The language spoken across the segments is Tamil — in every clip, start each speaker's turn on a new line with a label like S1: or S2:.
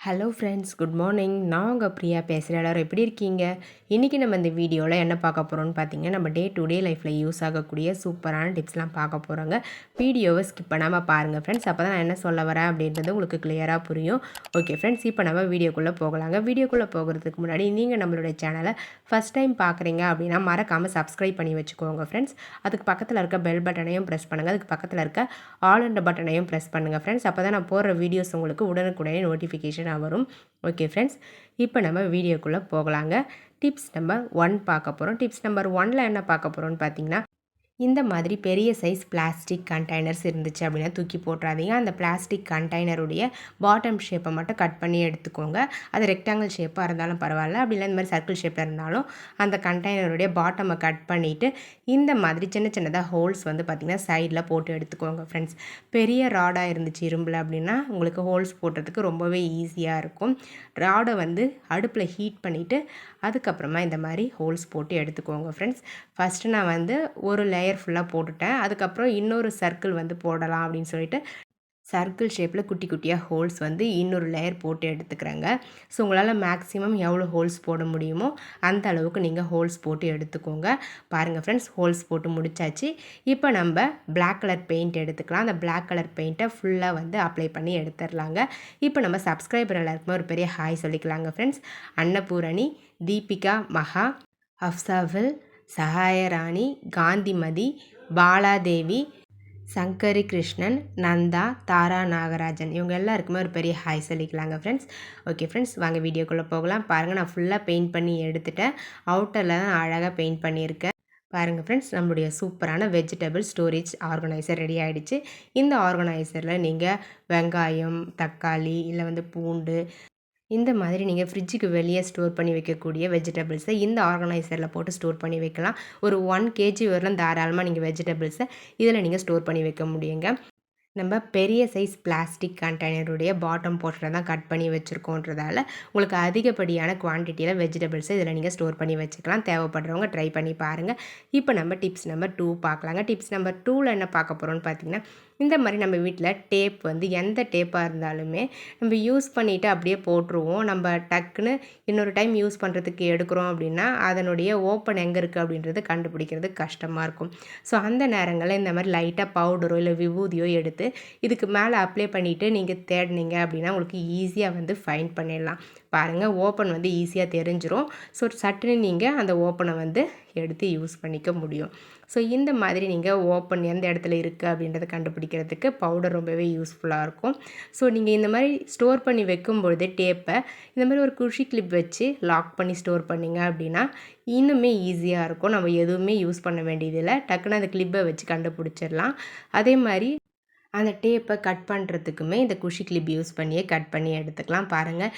S1: ஹலோ ஃப்ரெண்ட்ஸ் குட் மார்னிங் நான் உங்கள் பிரியா பேசுகிறேன் எல்லோரும் எப்படி இருக்கீங்க? இன்றைக்கி நம்ம இந்த வீடியோவில் என்ன பார்க்க போகிறோம்னு பார்த்தீங்கன்னா நம்ம டே டு டே லைஃப்பில் யூஸ் ஆகக்கூடிய சூப்பரான டிப்ஸ்லாம் பார்க்க போகிறோங்க வீடியோவை ஸ்கிப் பண்ணாமல் பாருங்கள் ஃப்ரெண்ட்ஸ் அப்போ தான் நான் என்ன சொல்ல வரேன் அப்படின்றது உங்களுக்கு கிளியராக புரியும். ஓகே ஃப்ரெண்ட்ஸ் இப்போ நம்ம வீடியோக்குள்ளே போகலாங்க. வீடியோக்குள்ளே போகிறதுக்கு முன்னாடி நீங்கள் நம்மளுடைய சேனலை ஃபஸ்ட் டைம் பார்க்குறீங்க அப்படின்னா மறக்காமல் சப்ஸ்கிரைப் பண்ணி வச்சுக்கோங்க ஃப்ரெண்ட்ஸ் அதுக்கு பக்கத்தில் இருக்க பெல் பட்டனையும் ப்ரெஸ் பண்ணுங்கள் அதுக்கு பக்கத்தில் இருக்க ஆல் அண்ட் பட்டனையும் ப்ரெஸ் பண்ணுங்கள் ஃப்ரெண்ட்ஸ் அப்போ தான் நான் போடுற வீடியோஸ் உங்களுக்கு உடனுக்குடனே நோட்டிஃபிகேஷன் வரும். ஓகே ஃப்ரெண்ட்ஸ் இப்போ நம்ம வீடியோக்குள்ளே போகலாங்க. டிப்ஸ் நம்பர் ஒன் பார்க்க போகிறோம் டிப்ஸ் நம்பர் ஒனில் என்ன பார்க்க போகிறோம்னு பார்த்தீங்கன்னா இந்த மாதிரி பெரிய சைஸ் பிளாஸ்டிக் கண்டெய்னர்ஸ் இருந்துச்சு அப்படின்னா தூக்கி போட்டுறாதீங்க. அந்த பிளாஸ்டிக் கண்டெய்னருடைய பாட்டம் ஷேப்பை மட்டும் கட் பண்ணி எடுத்துக்கோங்க. அது ரெக்டாங்கிள் ஷேப்பாக இருந்தாலும் பரவாயில்ல. அப்படி இந்த மாதிரி சர்க்கிள் ஷேப்பில் இருந்தாலும் அந்த கண்டெய்னருடைய பாட்டமை கட் பண்ணிவிட்டு இந்த மாதிரி சின்ன சின்னதாக ஹோல்ஸ் வந்து பார்த்திங்கன்னா சைடில் போட்டு எடுத்துக்கோங்க ஃப்ரெண்ட்ஸ் பெரிய ராடாக இருந்துச்சு இரும்பில் அப்படின்னா உங்களுக்கு ஹோல்ஸ் போடுறதுக்கு ரொம்பவே ஈஸியாக இருக்கும். ராடை வந்து அடுப்பில் ஹீட் பண்ணிவிட்டு அதுக்கப்புறமா இந்த மாதிரி ஹோல்ஸ் போட்டு எடுத்துக்கோங்க ஃப்ரெண்ட்ஸ் ஃபஸ்ட்டு நான் வந்து ஒரு லேயர் லேயர் ஃபுல்லாக போட்டுட்டேன். அதுக்கப்புறம் இன்னொரு சர்க்கிள் வந்து போடலாம் அப்படின்னு சொல்லிட்டு சர்க்கிள் ஷேப்பில் குட்டி குட்டியாக ஹோல்ஸ் வந்து இன்னொரு லேயர் போட்டு எடுத்துக்கிறேங்க. ஸோ உங்களால் மேக்ஸிமம் எவ்வளோ ஹோல்ஸ் போட முடியுமோ அந்த அளவுக்கு நீங்கள் ஹோல்ஸ் போட்டு எடுத்துக்கோங்க. பாருங்கள் ஃப்ரெண்ட்ஸ் ஹோல்ஸ் போட்டு முடிச்சாச்சு. இப்போ நம்ம பிளாக் கலர் பெயிண்ட் எடுத்துக்கலாம். அந்த பிளாக் கலர் பெயிண்ட்டை ஃபுல்லாக வந்து அப்ளை பண்ணி எடுத்துடலாங்க இப்போ நம்ம சப்ஸ்கிரைபர் எல்லாருக்குமே ஒரு பெரிய ஹாய் சொல்லிக்கலாங்க ஃப்ரெண்ட்ஸ் அன்னபூரணி தீபிகா மகா அஃப்சாஃபில் சகாயராணி காந்திமதி பாலாதேவி சங்கரி கிருஷ்ணன் நந்தா தாரா நாகராஜன். இவங்க எல்லாருக்குமே ஒரு பெரிய ஹாய் சொல்லிக்கலாங்க ஃப்ரெண்ட்ஸ் ஓகே ஃப்ரெண்ட்ஸ் வாங்க வீடியோக்குள்ளே போகலாம். பாருங்கள் நான் ஃபுல்லாக பெயிண்ட் பண்ணி எடுத்துட்டேன். அவுட்டரில் தான் அழகாக பெயிண்ட் பண்ணியிருக்கேன். பாருங்கள் ஃப்ரெண்ட்ஸ் நம்மளுடைய சூப்பரான வெஜிடபிள் ஸ்டோரேஜ் ஆர்கனைசர் ரெடி ஆகிடுச்சு இந்த ஆர்கனைசரில் நீங்கள் வெங்காயம் தக்காளி இல்லை வந்து பூண்டு இந்த மாதிரி நீங்கள் ஃப்ரிட்ஜுக்கு வெளியே ஸ்டோர் பண்ணி வைக்கக்கூடிய வெஜிடபிள்ஸை இந்த ஆர்கனைசரில் போட்டு ஸ்டோர் பண்ணி வைக்கலாம். ஒரு ஒன் கேஜி வரலாம் தாராளமாக நீங்கள் வெஜிடபிள்ஸை இதில் நீங்கள் ஸ்டோர் பண்ணி வைக்க முடியுங்க. நம்ம பெரிய சைஸ் பிளாஸ்டிக் கண்டெய்னருடைய பாட்டம் போர்ஷனை தான் கட் பண்ணி வச்சுருக்கோன்றதால உங்களுக்கு அதிகப்படியான குவான்டிட்டியில் வெஜிடபிள்ஸை இதில் நீங்கள் ஸ்டோர் பண்ணி வச்சுக்கலாம். தேவைப்படுறவங்க ட்ரை பண்ணி பாருங்கள் இப்போ நம்ம டிப்ஸ் நம்பர் டூ பார்க்கலாங்க. டிப்ஸ் நம்பர் டூவில் என்ன பார்க்க போகிறோம்னு பார்த்தீங்கன்னா இந்த மாதிரி நம்ம வீட்டில் டேப் வந்து எந்த டேப்பாக இருந்தாலுமே நம்ம யூஸ் பண்ணிவிட்டு அப்படியே போட்டுருவோம். நம்ம டக்குன்னு இன்னொரு டைம் யூஸ் பண்ணுறதுக்கு எடுக்கிறோம் அப்படின்னா அதனுடைய ஓப்பன் எங்கே இருக்குது அப்படின்றது கண்டுபிடிக்கிறது கஷ்டமாக இருக்கும். ஸோ அந்த நேரங்களில் இந்த மாதிரி லைட்டாக பவுடரோ இல்லை விபூதியோ எடுத்து இதுக்கு மேலே அப்ளை பண்ணிவிட்டு நீங்கள் தேடினீங்க அப்படின்னா உங்களுக்கு ஈஸியாக வந்து ஃபைன் பண்ணிடலாம். பாருங்கள் ஓப்பன் வந்து ஈஸியாக தெரிஞ்சிடும் ஸோ சட்டுன்னு நீங்கள் அந்த ஓப்பனை வந்து எடுத்து யூஸ் பண்ணிக்க முடியும். ஸோ இந்த மாதிரி நீங்கள் ஓப்பன் எந்த இடத்துல இருக்குது அப்படின்றத கண்டுபிடிக்கிறதுக்கு பவுடர் ரொம்பவே யூஸ்ஃபுல்லாக இருக்கும். ஸோ நீங்கள் இந்த மாதிரி ஸ்டோர் பண்ணி வைக்கும்பொழுது டேப்பை இந்த மாதிரி ஒரு குஷி கிளிப் வச்சு லாக் பண்ணி ஸ்டோர் பண்ணிங்க அப்படின்னா இன்னுமே ஈஸியாக இருக்கும். நம்ம எதுவுமே யூஸ் பண்ண வேண்டியதில்லை. டக்குன்னு அந்த கிளிப்பை வச்சு கண்டுபிடிச்சிடலாம். அதே மாதிரி அந்த டேப்பை கட் பண்ணுறதுக்குமே இந்த குஷி கிளிப் யூஸ் பண்ணியே கட் பண்ணி எடுத்துக்கலாம். பாருங்கள்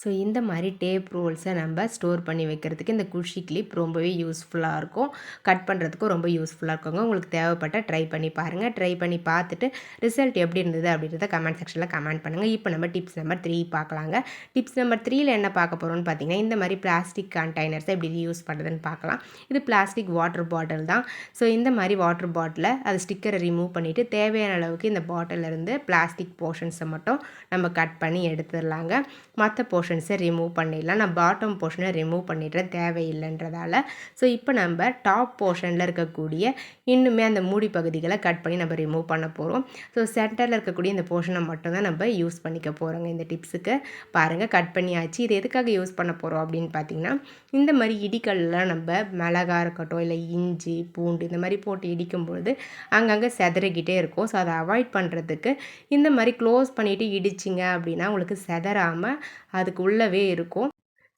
S1: ஸோ இந்த மாதிரி டேப் ரோல்ஸை நம்ம ஸ்டோர் பண்ணி வைக்கிறதுக்கு இந்த குஷி கிளிப் ரொம்பவே யூஸ்ஃபுல்லாக இருக்கும். கட் பண்ணுறதுக்கும் ரொம்ப யூஸ்ஃபுல்லாக இருக்குங்க உங்களுக்கு தேவைப்பட்ட ட்ரை பண்ணி பாருங்கள் ட்ரை பண்ணி பார்த்துட்டு ரிசல்ட் எப்படி இருந்தது அப்படின்றத கமெண்ட் செக்ஷனில் கமெண்ட் பண்ணுங்கள் இப்போ நம்ம டிப்ஸ் நம்பர் த்ரீ பார்க்கலாங்க. டிப்ஸ் நம்பர் த்ரீயில் என்ன பார்க்க போகிறோம்னு பார்த்தீங்கன்னா இந்த மாதிரி பிளாஸ்டிக் கண்டெய்னர்ஸை எப்படி யூஸ் பண்ணுறதுன்னு பார்க்கலாம். இது பிளாஸ்டிக் வாட்டர் பாட்டில் தான். ஸோ இந்த மாதிரி வாட்டர் பாட்டிலை அது ஸ்டிக்கரை ரிமூவ் பண்ணிவிட்டு தேவையான அளவுக்கு இந்த பாட்டிலேருந்து பிளாஸ்டிக் போர்ஷன்ஸை மட்டும் நம்ம கட் பண்ணி எடுத்துடலாங்க. மற்ற போர்ஷன் போர்ஷன்ஸை ரிமூவ் பண்ணிடலாம். நான் பாட்டம் போர்ஷனை ரிமூவ் பண்ணிடுற தேவையில்லைன்றதால. ஸோ இப்போ நம்ம டாப் போர்ஷனில் இருக்கக்கூடிய இன்னுமே அந்த மூடி பகுதிகளை கட் பண்ணி நம்ம ரிமூவ் பண்ண போகிறோம் ஸோ சென்டரில் இருக்கக்கூடிய இந்த போர்ஷனை மட்டும்தான் நம்ம யூஸ் பண்ணிக்க போகிறோங்க இந்த டிப்ஸுக்கு பாருங்கள் கட் பண்ணியாச்சு. இது எதுக்காக யூஸ் பண்ண போகிறோம் அப்படின்னு பார்த்தீங்கன்னா இந்த மாதிரி இடிக்கல்லாம் நம்ம மிளகா இருக்கட்டும் இல்லை இஞ்சி பூண்டு இந்த மாதிரி போட்டு இடிக்கும்பொழுது அங்கங்கே செதறிக்கிட்டே இருக்கும். ஸோ அதை அவாய்ட் பண்ணுறதுக்கு இந்த மாதிரி க்ளோஸ் பண்ணிவிட்டு இடிச்சிங்க அப்படின்னா உங்களுக்கு செதறாமல் அதுக்கு உள்ளவே இருக்கும்.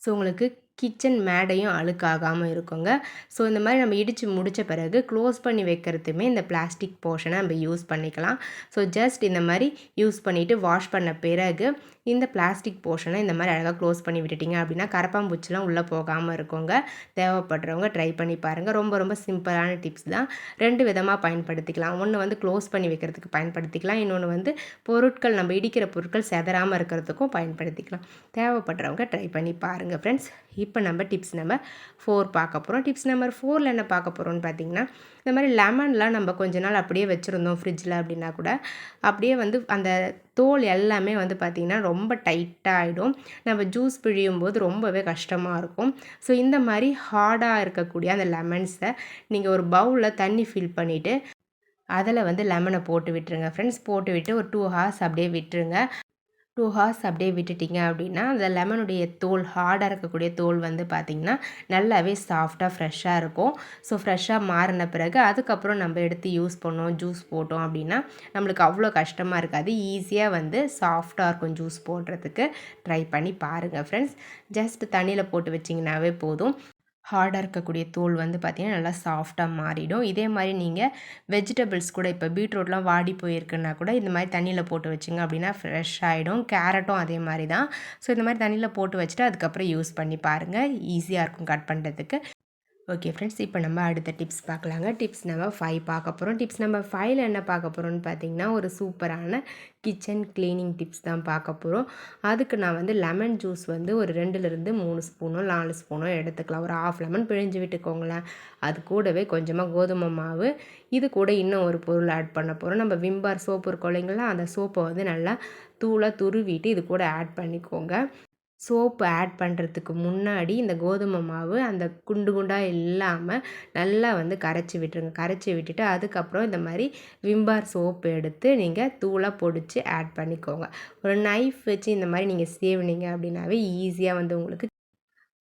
S1: ஸோ உங்களுக்கு கிச்சன் மேடையும் அழுக்காகாமல் இருக்குங்க. ஸோ இந்த மாதிரி நம்ம இடித்து முடித்த பிறகு க்ளோஸ் பண்ணி வைக்கிறதுமே இந்த பிளாஸ்டிக் போர்ஷனை நம்ம யூஸ் பண்ணிக்கலாம். ஸோ ஜஸ்ட் இந்த மாதிரி யூஸ் பண்ணிவிட்டு வாஷ் பண்ண பிறகு இந்த பிளாஸ்டிக் போர்ஷனை இந்த மாதிரி அழகாக க்ளோஸ் பண்ணி விட்டுட்டிங்க அப்படின்னா கரப்பாம்பூச்சிலாம் உள்ளே போகாமல் இருக்கவங்க தேவைப்படுறவங்க ட்ரை பண்ணி பாருங்கள் ரொம்ப ரொம்ப சிம்பிளான டிப்ஸ் தான். ரெண்டு விதமாக பயன்படுத்திக்கலாம். ஒன்று வந்து க்ளோஸ் பண்ணி வைக்கிறதுக்கு பயன்படுத்திக்கலாம். இன்னொன்று வந்து பொருட்கள் நம்ம இடிக்கிற பொருட்கள் செதறாமல் இருக்கிறதுக்கும் பயன்படுத்திக்கலாம். தேவைப்படுறவங்க ட்ரை பண்ணி பாருங்கள் ஃப்ரெண்ட்ஸ் இப்போ நம்ம டிப்ஸ் நம்பர் ஃபோர் பார்க்க போகிறோம் டிப்ஸ் நம்பர் ஃபோரில் என்ன பார்க்க போகிறோம்னு பார்த்தீங்கன்னா இந்த மாதிரி லெமன்லாம் நம்ம கொஞ்ச நாள் அப்படியே வச்சுருந்தோம் ஃப்ரிட்ஜில் அப்படின்னா கூட அப்படியே வந்து அந்த தோல் எல்லாமே வந்து பார்த்திங்கன்னா ரொம்ப டைட்டாக ஆகிடும் நம்ம ஜூஸ் பிழியும் போது ரொம்பவே கஷ்டமாக இருக்கும். ஸோ இந்த மாதிரி ஹார்டாக இருக்கக்கூடிய அந்த லெமன்ஸை நீங்கள் ஒரு பவுலில் தண்ணி ஃபில் பண்ணிவிட்டு அதில் வந்து லெமனை போட்டு விட்டுருங்க. ஃப்ரெண்ட்ஸ் போட்டு விட்டு ஒரு டூ ஹார்ஸ் அப்படியே விட்டுருங்க. டூ ஹார்ஸ் அப்படியே விட்டுட்டிங்க அப்படின்னா அந்த லெமனுடைய தோல் ஹார்டாக இருக்கக்கூடிய தோல் வந்து பார்த்திங்கன்னா நல்லாவே சாஃப்டாக ஃப்ரெஷ்ஷாக இருக்கும். ஸோ ஃப்ரெஷ்ஷாக மாறின பிறகு அதுக்கப்புறம் நம்ம எடுத்து யூஸ் பண்ணோம் ஜூஸ் போட்டோம் அப்படின்னா நம்மளுக்கு அவ்வளோ கஷ்டமாக இருக்காது. ஈஸியாக வந்து சாஃப்டாக இருக்கும் ஜூஸ் போடுறதுக்கு. ட்ரை பண்ணி பாருங்கள் ஃப்ரெண்ட்ஸ் ஜஸ்ட் தண்ணியில் போட்டு வச்சிங்கனாவே போதும். ஹார்டாக இருக்கக்கூடிய தோல் வந்து பார்த்திங்கன்னா நல்லா சாஃப்டாக மாறிடும். இதே மாதிரி நீங்கள் வெஜிடபிள்ஸ் கூட இப்போ பீட்ரூட்லாம் வாடி போயிருக்குன்னா கூட இந்த மாதிரி தண்ணியில் போட்டு வச்சுங்க அப்படின்னா ஃப்ரெஷ் ஆகிடும் கேரட்டும் அதே மாதிரி தான். ஸோ இந்த மாதிரி தண்ணியில் போட்டு வச்சுட்டு அதுக்கப்புறம் யூஸ் பண்ணி பாருங்கள் ஈஸியாக இருக்கும் கட் பண்ணுறதுக்கு ஓகே ஃப்ரெண்ட்ஸ் இப்போ நம்ம அடுத்த டிப்ஸ் பார்க்கலாங்க. டிப்ஸ் நம்ம ஃபைவ் பார்க்க போகிறோம் டிப்ஸ் நம்ம ஃபைவ்ல என்ன பார்க்க போகிறோம்னு பார்த்தீங்கன்னா ஒரு சூப்பரான கிச்சன் க்ளீனிங் டிப்ஸ் தான் பார்க்க போகிறோம் அதுக்கு நான் வந்து லெமன் ஜூஸ் வந்து ஒரு ரெண்டுலேருந்து மூணு ஸ்பூனோ நாலு ஸ்பூனோ எடுத்துக்கலாம். ஒரு ஆஃப் லெமன் பிழிஞ்சு விட்டுக்கோங்களேன். அது கூடவே கொஞ்சமாக கோதுமை மாவு. இது கூட இன்னும் ஒரு பொருள் ஆட் பண்ண போகிறோம் நம்ம விம்பார் சோப்பு இருக்கும் இல்லைங்களா அந்த சோப்பை வந்து நல்லா தூளாக துருவிட்டு இது கூட ஆட் பண்ணிக்கோங்க. சோப்பு ஆட் பண்ணுறதுக்கு முன்னாடி இந்த கோதுமை மாவு அந்த குண்டு குண்டாக இல்லாமல் நல்லா வந்து கரைச்சி விட்டுருங்க. கரைச்சி விட்டுட்டு அதுக்கப்புறம் இந்த மாதிரி விம்பார் சோப்பு எடுத்து நீங்கள் தூளாக பொடிச்சு ஆட் பண்ணிக்கோங்க. ஒரு நைஃப் வச்சு இந்த மாதிரி நீங்கள் சேவினீங்க அப்படின்னாவே ஈஸியாக வந்து உங்களுக்கு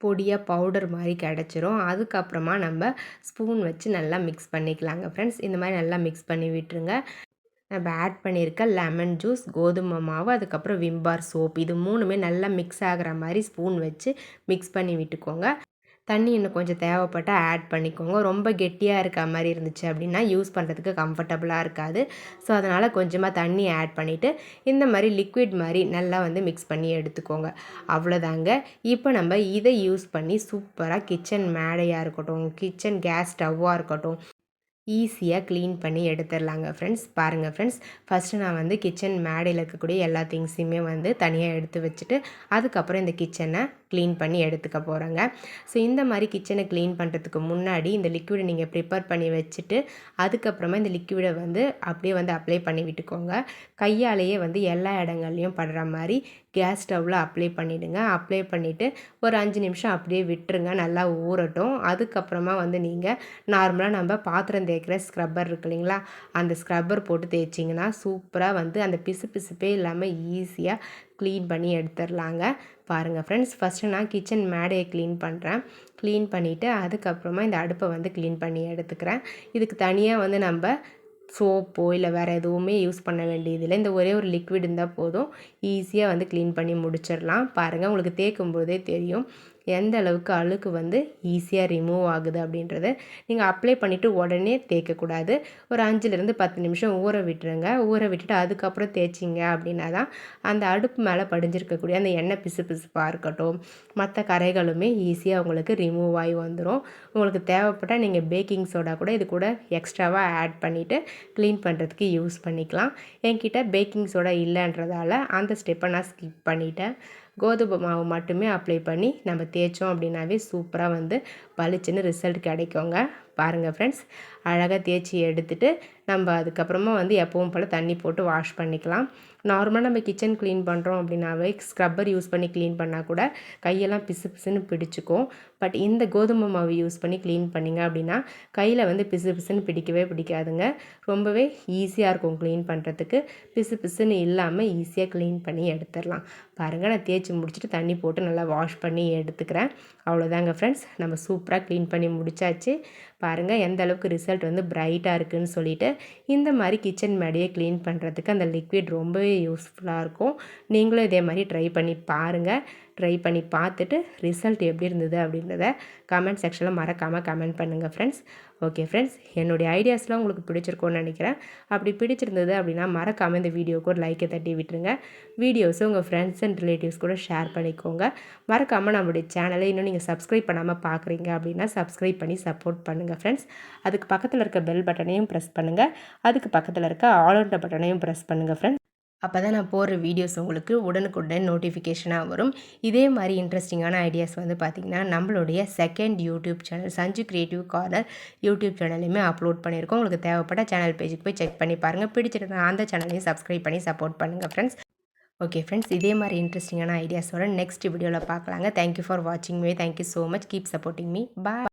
S1: பொடியாக பவுடர் மாதிரி கிடச்சிரும். அதுக்கப்புறமா நம்ம ஸ்பூன் வச்சு நல்லா மிக்ஸ் பண்ணிக்கலாங்க ஃப்ரெண்ட்ஸ் இந்த மாதிரி நல்லா மிக்ஸ் பண்ணி விட்டுருங்க. நம்ம ஆட் பண்ணியிருக்க லெமன் ஜூஸ் கோதுமை மாவு அதுக்கப்புறம் விம்பார் சோப் இது மூணுமே நல்லா மிக்ஸ் ஆகிற மாதிரி ஸ்பூன் வச்சு மிக்ஸ் பண்ணி விட்டுக்கோங்க. தண்ணி இன்னும் கொஞ்சம் தேவைப்பட்டால் ஆட் பண்ணிக்கோங்க. ரொம்ப கெட்டியாக இருக்க மாதிரி இருந்துச்சு அப்படின்னா யூஸ் பண்ணுறதுக்கு கம்ஃபர்டபுளாக இருக்காது. ஸோ அதனால் கொஞ்சமாக தண்ணி ஆட் பண்ணிவிட்டு இந்த மாதிரி லிக்விட் மாதிரி நல்லா வந்து மிக்ஸ் பண்ணி எடுத்துக்கோங்க. அவ்வளோதாங்க. இப்போ நம்ம இதை யூஸ் பண்ணி சூப்பராக கிச்சன் மேடையாக இருக்கட்டும் கிச்சன் கேஸ் ஸ்டவ்வாக இருக்கட்டும் ஈஸியாக க்ளீன் பண்ணி எடுத்துடலாங்க ஃப்ரெண்ட்ஸ் பாருங்கள் ஃப்ரெண்ட்ஸ் ஃபஸ்ட்டு நான் வந்து கிச்சன் மேடையில் இருக்கக்கூடிய எல்லா திங்ஸையுமே வந்து தனியாக எடுத்து வச்சுட்டு அதுக்கப்புறம் இந்த கிச்சனை க்ளீன் பண்ணி எடுத்துக்க போகிறேங்க ஸோ இந்த மாதிரி கிச்சனை க்ளீன் பண்ணுறதுக்கு முன்னாடி இந்த லிக்விடை நீங்கள் ப்ரிப்பேர் பண்ணி வச்சுட்டு அதுக்கப்புறமா இந்த லிக்விடை வந்து அப்படியே வந்து அப்ளை பண்ணி விட்டுக்கோங்க. கையாலேயே வந்து எல்லா இடங்கள்லையும் படுற மாதிரி கேஸ் ஸ்டவ்வில் அப்ளை பண்ணிவிடுங்க அப்ளை பண்ணிவிட்டு ஒரு அஞ்சு நிமிஷம் அப்படியே விட்டுருங்க. நல்லா ஊறட்டும். அதுக்கப்புறமா வந்து நீங்கள் நார்மலாக நம்ம பாத்திரம் தேய்க்கிற ஸ்க்ரப்பர் இருக்கு இல்லைங்களா? அந்த ஸ்க்ரப்பர் போட்டு தேய்ச்சிங்கன்னா சூப்பராக வந்து அந்த பிசு பிசுப்பே இல்லாமல் ஈஸியாக க்ளீன் பண்ணி எடுத்துடலாங்க. பாருங்கள் ஃப்ரெண்ட்ஸ் ஃபஸ்ட்டு நான் கிச்சன் மேடையை க்ளீன் பண்ணுறேன் க்ளீன் பண்ணிவிட்டு அதுக்கப்புறமா இந்த அடுப்பை வந்து க்ளீன் பண்ணி எடுத்துக்கிறேன். இதுக்கு தனியாக வந்து நம்ம சோப்போ இல்லை வேறு எதுவுமே யூஸ் பண்ண வேண்டியதில்லை. இந்த ஒரே ஒரு லிக்விட் இருந்தால் போதும். ஈஸியாக வந்து க்ளீன் பண்ணி முடிச்சிடலாம். பாருங்கள் உங்களுக்கு தேய்க்கும் போதே தெரியும். எந்த அளவுக்கு அழுக்கு வந்து ஈஸியாக ரிமூவ் ஆகுது அப்படின்றத நீங்கள் அப்ளை பண்ணிவிட்டு உடனே தேய்க்கக்கூடாது. ஒரு அஞ்சுலேருந்து பத்து நிமிஷம் ஊற விட்டுருங்க. ஊற விட்டுட்டு அதுக்கப்புறம் தேய்ச்சிங்க அப்படின்னா தான் அந்த அடுப்பு மேலே படிஞ்சிருக்கக்கூடிய அந்த எண்ணெய் பிசு பிசுப்பாக இருக்கட்டும் மற்ற கரைகளுமே ஈஸியாக உங்களுக்கு ரிமூவ் ஆகி வந்துடும் உங்களுக்கு தேவைப்பட்டால் நீங்கள் பேக்கிங் சோடா கூட இது கூட எக்ஸ்ட்ராவாக ஆட் பண்ணிவிட்டு க்ளீன் பண்ணுறதுக்கு யூஸ் பண்ணிக்கலாம். என்கிட்ட பேக்கிங் சோடா இல்லைன்றதால அந்த ஸ்டெப்பை நான் ஸ்கிப் பண்ணிட்டேன். கோதுமை மாவு மட்டுமே அப்ளை பண்ணி நம்ம தேய்ச்சோம் அப்படின்னாவே சூப்பராக வந்து பளிச்சுன்னு ரிசல்ட் கிடைக்குங்க. பாருங்கள் ஃப்ரெண்ட்ஸ் அழகாக தேய்ச்சி எடுத்துகிட்டு நம்ம அதுக்கப்புறமா வந்து எப்பவும் போல் தண்ணி போட்டு வாஷ் பண்ணிக்கலாம். நார்மலாக நம்ம கிச்சன் க்ளீன் பண்ணுறோம் அப்படின்னாவே ஸ்க்ரப்பர் யூஸ் பண்ணி க்ளீன் பண்ணால் கூட கையெல்லாம் பிசு பிசுன்னு பிடிச்சிக்கும். பட் இந்த கோதுமை மாவு யூஸ் பண்ணி க்ளீன் பண்ணிங்க அப்படின்னா கையில் வந்து பிசு பிசுன்னு பிடிக்கவே பிடிக்காதுங்க. ரொம்பவே ஈஸியாக இருக்கும் க்ளீன் பண்ணுறதுக்கு பிசு பிசுன்னு இல்லாமல் ஈஸியாக க்ளீன் பண்ணி எடுத்துடலாம். பாருங்கள் நான் தேய்ச்சி முடிச்சுட்டு தண்ணி போட்டு நல்லா வாஷ் பண்ணி எடுத்துக்கிறேன். அவ்வளோதாங்க ஃப்ரெண்ட்ஸ் நம்ம சூப்பராக க்ளீன் பண்ணி முடிச்சாச்சு. பாருங்கள் எந்த அளவுக்கு ரிசல்ட் வந்து பிரைட்டாக இருக்குதுன்னு சொல்லிட்டு இந்த மாதிரி கிச்சன் மேடையை க்ளீன் பண்ணுறதுக்கு அந்த லிக்விட் ரொம்பவே யூஸ்ஃபுல்லாக இருக்கும். நீங்களும் இதே மாதிரி ட்ரை பண்ணி பாருங்கள் ட்ரை பண்ணி பார்த்துட்டு ரிசல்ட் எப்படி இருந்தது அப்படின்றத கமெண்ட் செக்ஷனில் மறக்காமல் கமெண்ட் பண்ணுங்கள் ஃப்ரெண்ட்ஸ் ஓகே ஃப்ரெண்ட்ஸ் என்னுடைய ஐடியாஸ்லாம் உங்களுக்கு பிடிச்சிருக்கோன்னு நினைக்கிறேன். அப்படி பிடிச்சிருந்தது அப்படின்னா மறக்காமல் இந்த வீடியோவுக்கு ஒரு லைக்கை தட்டி விட்டுருங்க. வீடியோஸும் உங்கள் ஃப்ரெண்ட்ஸ் அண்ட் ரிலேட்டிவ்ஸ் கூட ஷேர் பண்ணிக்கோங்க. மறக்காமல் நம்மளுடைய சேனலை இன்னும் நீங்கள் சப்ஸ்கிரைப் பண்ணாமல் பார்க்குறீங்க அப்படின்னா சப்ஸ்கிரைப் பண்ணி சப்போர்ட் பண்ணுங்கள் ஃப்ரெண்ட்ஸ் அதுக்கு பக்கத்தில் இருக்க பெல் பட்டனையும் ப்ரெஸ் பண்ணுங்கள் அதுக்கு பக்கத்தில் இருக்க ஆல் பட்டனையும் ப்ரெஸ் பண்ணுங்கள் ஃப்ரெண்ட்ஸ் அப்போ தான் நான் போடுற வீடியோஸ் உங்களுக்கு உடனுக்குடன் நோட்டிஃபிகேஷனாக வரும். இதே மாதிரி இன்ட்ரெஸ்டிங்கான ஐடியாஸ் வந்து பார்த்திங்கன்னா நம்மளுடைய second YouTube channel Sanju creative corner YouTube சேனல்லையுமே upload பண்ணியிருக்கோம். உங்களுக்கு தேவைப்பட்ட சேனல் பேஜுக்கு போய் செக் பண்ணி பாருங்கள் பிடிச்சிருந்தா அந்த சேனலையும் சப்ஸ்கிரைப் பண்ணி சப்போர்ட் பண்ணுங்கள் ஃப்ரெண்ட்ஸ் ஓகே ஃப்ரெண்ட்ஸ் இதே மாதிரி இன்ட்ரெஸ்டிங்கான ஐடியாஸோட நெக்ஸ்ட் வீடியோவில் பார்க்கலாங்க. தேங்க்யூ ஃபார் வாட்சிங் me thank you so much keep supporting me bye